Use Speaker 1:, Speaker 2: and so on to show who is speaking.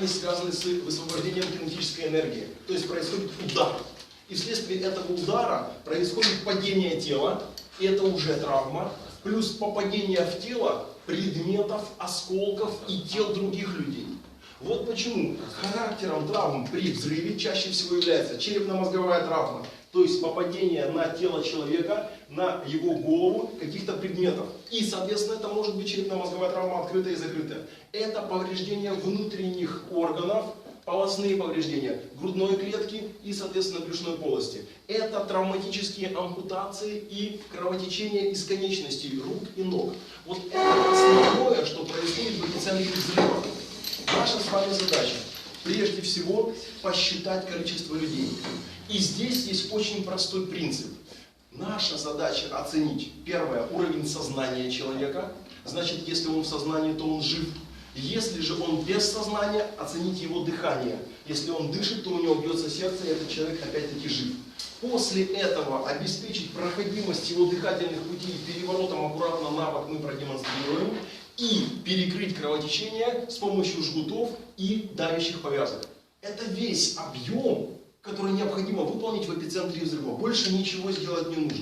Speaker 1: крайность связаны с высвобождением кинетической энергии. То есть происходит удар. И вследствие этого удара происходит падение тела, и это уже травма, плюс попадение в тело предметов, осколков и тел других людей. Вот почему характером травм при взрыве чаще всего является черепно-мозговая травма, то есть попадение на тело человека, на его голову каких-то предметов. И, соответственно, это может быть черепно-мозговая травма открытая и закрытая. Это повреждение внутренних органов, полостные повреждения грудной клетки и, соответственно, брюшной полости. Это травматические ампутации и кровотечение из конечностей рук и ног. Вот это основное, что происходит в эпицентре взрыва. Наша с вами задача прежде всего посчитать количество людей. И здесь есть очень простой принцип. Наша задача оценить, первое, уровень сознания человека. Значит, если он в сознании, то он жив. Если же он без сознания, оценить его дыхание. Если он дышит, то у него бьется сердце, и этот человек опять-таки жив. После этого обеспечить проходимость его дыхательных путей переворотом аккуратно на бок мы продемонстрируем. И перекрыть кровотечение с помощью жгутов и давящих повязок. Это весь объем, который необходимо выполнить в эпицентре взрыва. Больше ничего сделать не нужно.